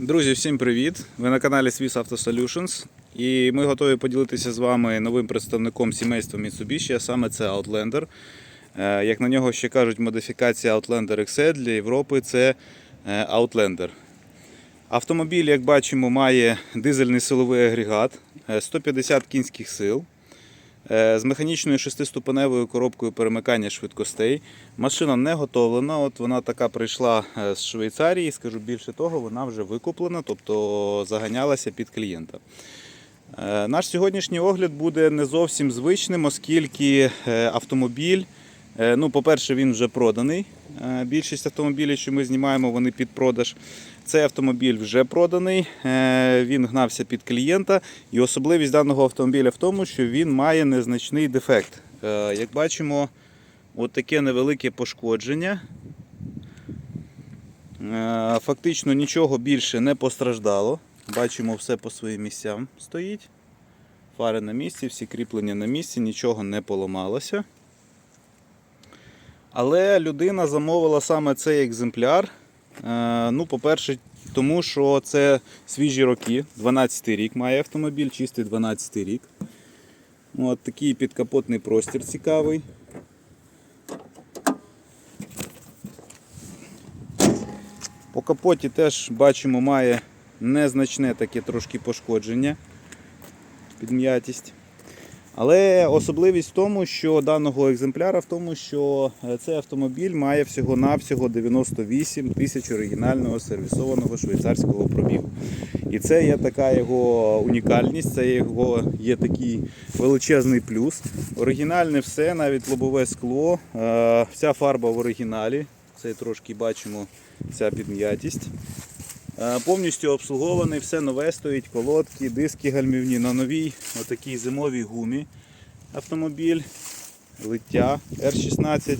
Друзі, всім привіт! Ви на каналі Swiss Auto Solutions і ми готові поділитися з вами новим представником сімейства Mitsubishi, а саме це Outlander. Е, Як на нього ще кажуть, модифікація Outlander XE для Європи це е, Outlander. Автомобіль, як бачимо, має дизельний силовий агрегат, е, 150 кінських сил. Е, З механічною шестиступеневою коробкою перемикання швидкостей. Машина не готовлена, от вона така прийшла е, з Швейцарії. Скажу більше того, вона вже викуплена, тобто заганялася під клієнта. Е, Наш сьогоднішній огляд буде не зовсім звичним, оскільки автомобіль, ну, по-перше, він вже проданий. Е, Більшість автомобілів, що ми знімаємо, вони під продаж. Цей автомобіль вже проданий, е, він гнався під клієнта. І особливість даного автомобіля в тому, що він має незначний дефект. Е, Як бачимо, от таке невелике пошкодження. Е, Фактично нічого більше не постраждало. Бачимо, все по своїм місцям стоїть. Фари на місці, всі кріплення на місці, нічого не поламалося. Але людина замовила саме цей екземпляр. Е, Ну, по-перше, тому що це свіжі роки. 12 й рік має автомобіль, чистий 12 й рік. От такий підкапотний простір цікавий. По капоті теж бачимо, має незначне таке трошки пошкодження, підм'ятість. Але особливість в тому, що даного екземпляра в тому, що е, цей автомобіль має всього-навсього 98 тисяч оригінального сервісованого швейцарського пробігу. І це є така його унікальність, це його є такий величезний плюс. Оригінальне все, навіть лобове скло, е, вся фарба в оригіналі. Це трошки бачимо ця підм'ятість. Е, Повністю обслугований, все нове стоїть, колодки, диски гальмівні на новій, отакій зимовій гумі автомобіль, лиття R16,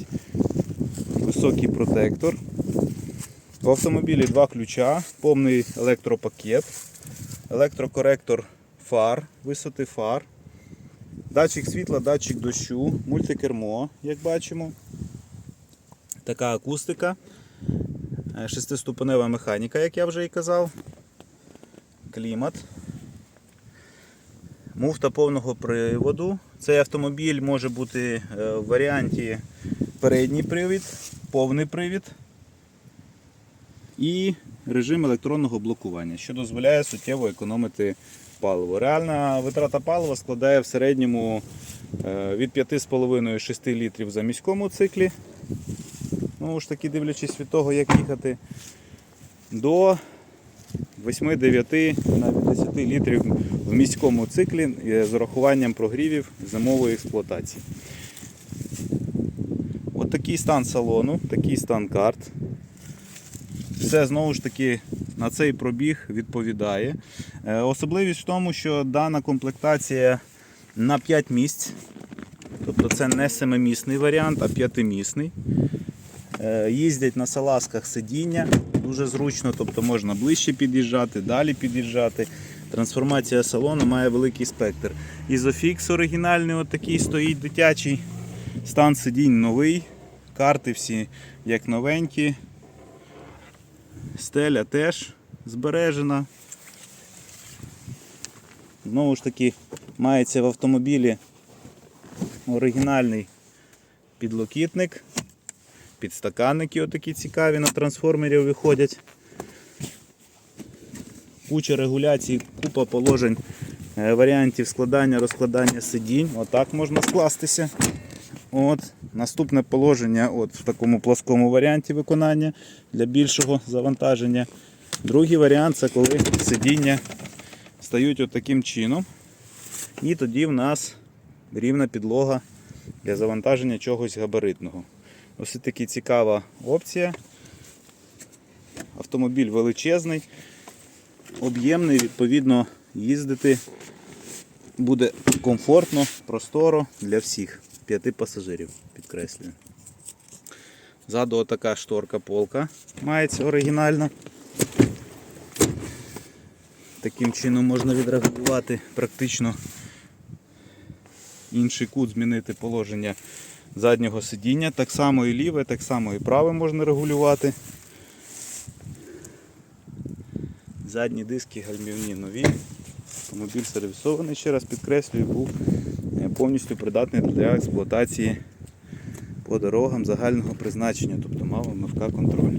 високий протектор. В автомобілі два ключа, повний електропакет, електрокоректор фар, висоти фар, датчик світла, датчик дощу, мультикермо, як бачимо. Така акустика. Е, Шестиступенева механіка, як я вже і казав. Клімат. Муфта повного приводу. Цей автомобіль може бути е, в варіанті передній привід, повний привід і режим електронного блокування, що дозволяє суттєво економити паливо. Реальна витрата палива складає в середньому е, від 5,5-6 літрів за міському циклі. Ну ж таки, дивлячись від того, як їхати, до 8-9, навіть 10 літрів в міському циклі е, з урахуванням прогрівів зимової експлуатації. От такий стан салону, такий стан карт. Все знову ж таки на цей пробіг відповідає. Е, Особливість в тому, що дана комплектація на 5 місць. Тобто це не семимісний варіант, а п'ятимісний. Е, Їздять на салазках сидіння, дуже зручно, тобто можна ближче під'їжджати, далі під'їжджати. Трансформація салону має великий спектр. Ізофікс оригінальний, от такий стоїть дитячий. Стан сидінь новий, карти всі як новенькі. Стеля теж збережена. Знову ж таки, мається в автомобілі оригінальний підлокітник. Підстаканники отакі цікаві на трансформерів виходять. Куча регуляцій, купа положень, е, варіантів складання, розкладання сидінь. Отак можна скластися. От. Наступне положення от в такому плоскому варіанті виконання для більшого завантаження. Другий варіант це коли сидіння стають от таким чином. І тоді в нас рівна підлога для завантаження чогось габаритного. Ось така цікава опція. Автомобіль величезний, об'ємний, відповідно, їздити буде комфортно, просторо для всіх. П'яти пасажирів, підкреслюю. Ззаду отака шторка полка мається оригінальна. Таким чином можна відрегулювати практично інший кут, змінити положення заднього сидіння. Так само і ліве, так само і праве можна регулювати. Задні диски гальмівні нові. Автомобіль сервісований, ще раз підкреслюю, був е, повністю придатний для експлуатації по дорогам загального призначення, тобто мав МФК контроль.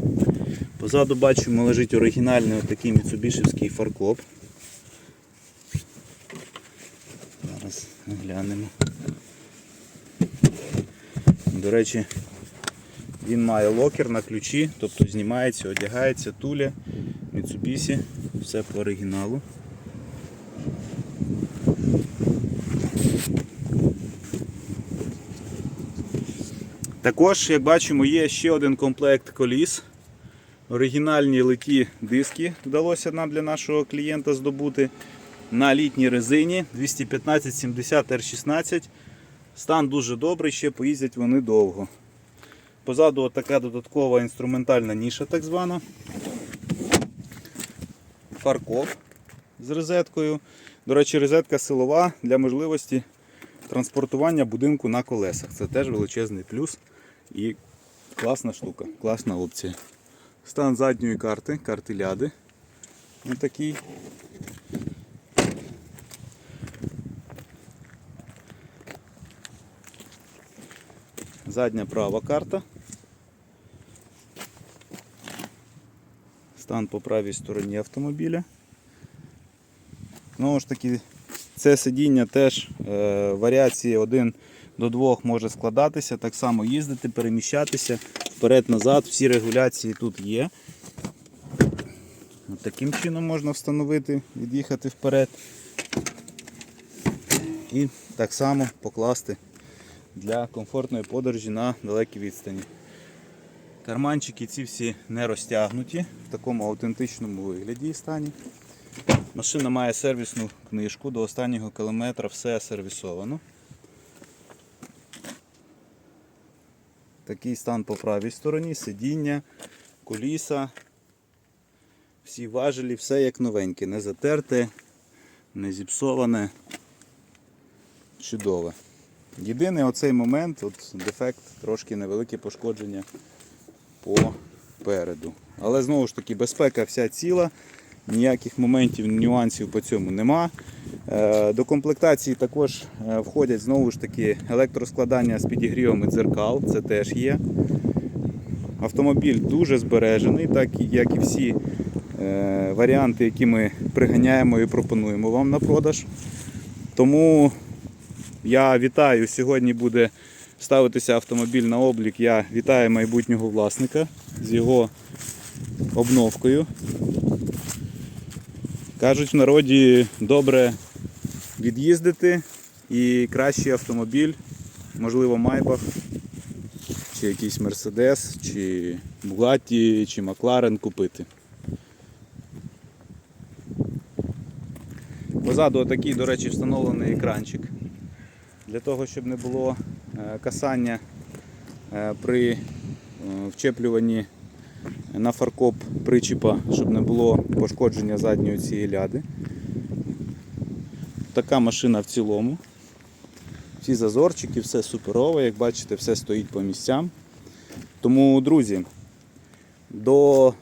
Позаду бачимо лежить оригінальний отакий Mitsubishi фаркоп. Зараз глянемо. До речі, він має локер на ключі, тобто знімається, одягається, туля, Mitsubishi, все по оригіналу. Також, як бачимо, є ще один комплект коліс. Оригінальні литі диски вдалося нам для нашого клієнта здобути на літній резині 215-70 R16. Стан дуже добрий, ще поїздять вони довго. Позаду така додаткова інструментальна ніша, так звана. Фаркоп з розеткою. До речі, розетка силова для можливості транспортування будинку на колесах. Це теж величезний плюс і класна штука, класна опція. Стан задньої карти, карти ляди. Ось такий. Задня права карта. Стан по правій стороні автомобіля. Знову ж таки, це сидіння теж е, варіації 1 до 2 може складатися, так само їздити, переміщатися вперед-назад, всі регуляції тут є. От таким чином можна встановити, від'їхати вперед. І так само покласти для комфортної подорожі на далекій відстані. Карманчики ці всі не розтягнуті в такому аутентичному вигляді і стані. Машина має сервісну книжку, до останнього кілометра все сервісовано. Такий стан по правій стороні, сидіння, коліса, всі важелі, все як новеньке, не затерте, не зіпсоване, чудове. Єдиний оцей момент, от дефект, трошки невелике пошкодження попереду. Але знову ж таки безпека вся ціла, ніяких моментів, нюансів по цьому нема. Е, До комплектації також е, входять знову ж таки електроскладання з підігрівами дзеркал, це теж є. Автомобіль дуже збережений, так як і всі е, варіанти, які ми приганяємо і пропонуємо вам на продаж. Тому я вітаю, сьогодні буде ставитися автомобіль на облік. Я вітаю майбутнього власника з його обновкою. Кажуть в народі добре від'їздити і кращий автомобіль, можливо, Майбах, чи якийсь Мерседес, чи Бугатті, чи Макларен купити. Позаду отакий, до речі, встановлений екранчик. Для того, щоб не було е, касання е, при е, вчеплюванні на фаркоп причіпа, щоб не було пошкодження задньої цієї ляди. Така машина в цілому. Всі зазорчики, все суперово, як бачите, все стоїть по місцям. Тому, друзі, до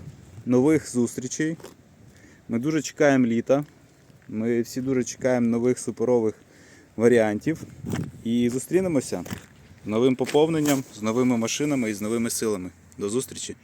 нових зустрічей. Ми дуже чекаємо літа. Ми всі дуже чекаємо нових суперових варіантів. І зустрінемося з новим поповненням, з новими машинами і з новими силами. До зустрічі!